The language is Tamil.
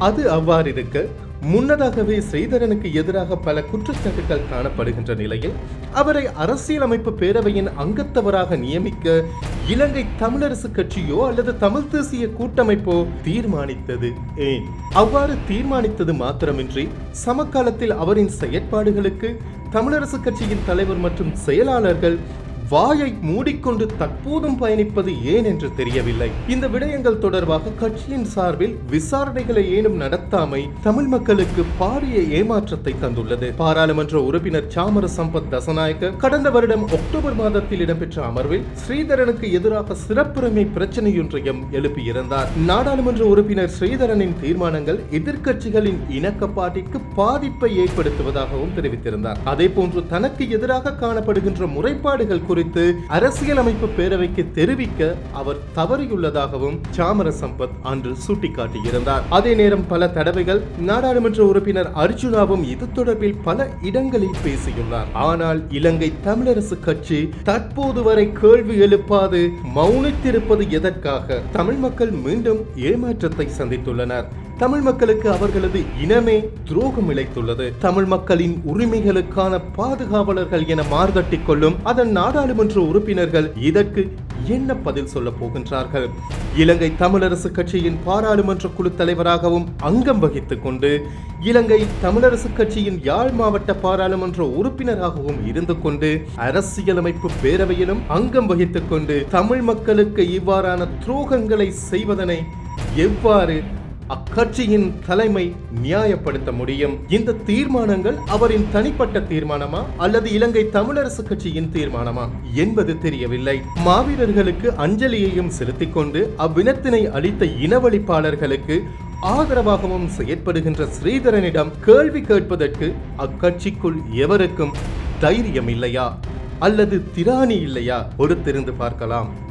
அது அவ்வாறிருக்க முன்னதாகவே ஸ்ரீதரனுக்கு எதிராக பல குற்றச்சாட்டுகள் காணப்படுகின்ற நிலையில் அவரை அரசியலமைப்பு பேரவையின் அங்கத்தவராக நியமிக்க இலங்கை தமிழரசு கட்சியோ அல்லது தமிழ் தேசிய கூட்டமைப்போ தீர்மானித்தது. ஏன்? அவ்வாறு தீர்மானித்தது மாத்திரமின்றி சமகாலத்தில் அவரின் செயற்பாடுகளுக்கு தமிழரசு கட்சியின் தலைவர் மற்றும் செயலாளர்கள் வாயை மூடிக்கொண்டு தற்போதும் பயணிப்பது ஏன் என்று தெரியவில்லை. இந்த விடயங்கள் தொடர்பாக கட்சியின் சார்பில் விசாரணைகளை ஏனும் நடத்தாமை தமிழ் மக்களுக்கு பாரிய ஏமாற்றத்தை தந்துள்ளது. பாராளுமன்ற உறுப்பினர் சாமர சம்பத் தசநாயக்க கடந்த வருடம் அக்டோபர் மாதத்தில் இடம்பெற்ற அமர்வில் ஸ்ரீதரனுக்கு எதிராக சிறப்புரிமை பிரச்சனையொன்றையும் எழுப்பியிருந்தார். நாடாளுமன்ற உறுப்பினர் ஸ்ரீதரனின் தீர்மானங்கள் எதிர்க்கட்சிகளின் இணக்கப்பாட்டிற்கு பாதிப்பை ஏற்படுத்துவதாகவும் தெரிவித்திருந்தார். அதே போன்று தனக்கு எதிராக காணப்படுகின்ற முறைப்பாடுகள் குறித்து அரசியலமைப்பு பேரவைக்கு தெரிவிக்க அவர் தவறியுள்ளதாகவும் சாமர சம்பத் அன்று சுட்டிக்காட்டியிருந்தார். அதே நேரம் பல தடவைகள் நாடாளுமன்ற உறுப்பினர் அர்ஜுனாவும் இது தொடர்பில் பல இடங்களில் பேசியுள்ளார். ஆனால் இலங்கை தமிழரசு கட்சி தற்போது வரை கேள்வி எழுப்பாது மௌனித்திருப்பது எதற்காக? தமிழ் மக்கள் மீண்டும் ஏமாற்றத்தை சந்தித்துள்ளனர். தமிழ் மக்களுக்கு அவர்களது இனமே துரோகம் இழைத்துள்ளது. தமிழ் மக்களின் உரிமைகளுக்கான பாதுகாவலர்கள் என மார்தட்டிக் கொள்ளும் அதன் நாடாளுமன்ற உறுப்பினர்கள் இதற்கு என்ன பதில் சொல்ல போகின்றார்கள்? இலங்கை தமிழரசு கட்சியின் பாராளுமன்ற குழு தலைவராகவும் அங்கம் வகித்துக் கொண்டு இலங்கை தமிழரசு கட்சியின் யாழ் மாவட்ட பாராளுமன்ற உறுப்பினராகவும் இருந்து கொண்டு அரசியலமைப்பு பேரவையிலும் அங்கம் வகித்துக் கொண்டு தமிழ் மக்களுக்கு இவ்வாறான துரோகங்களை செய்வதனை எவ்வாறு அக்கட்சியின் தலைமை நியாயப்படுத்த முடியும். இந்த தீர்மானங்கள் அவரின் தனிப்பட்ட தீர்மானமா அல்லது இலங்கை தமிழரசு கட்சியின் தீர்மானமா என்பது தெரியவில்லை. மாவீரர்களுக்கு அஞ்சலியையும் செலுத்திக் கொண்டு அவ்வினத்தினை அளித்த இனவழிப்பாளர்களுக்கு ஆதரவாகவும் செயற்படுகின்ற ஸ்ரீதரனிடம் கேள்வி கேட்பதற்கு அக்கட்சிக்குள் எவருக்கும் தைரியம் இல்லையா? அல்லது திராணி இல்லையா? பொறுத்திருந்து பார்க்கலாம்.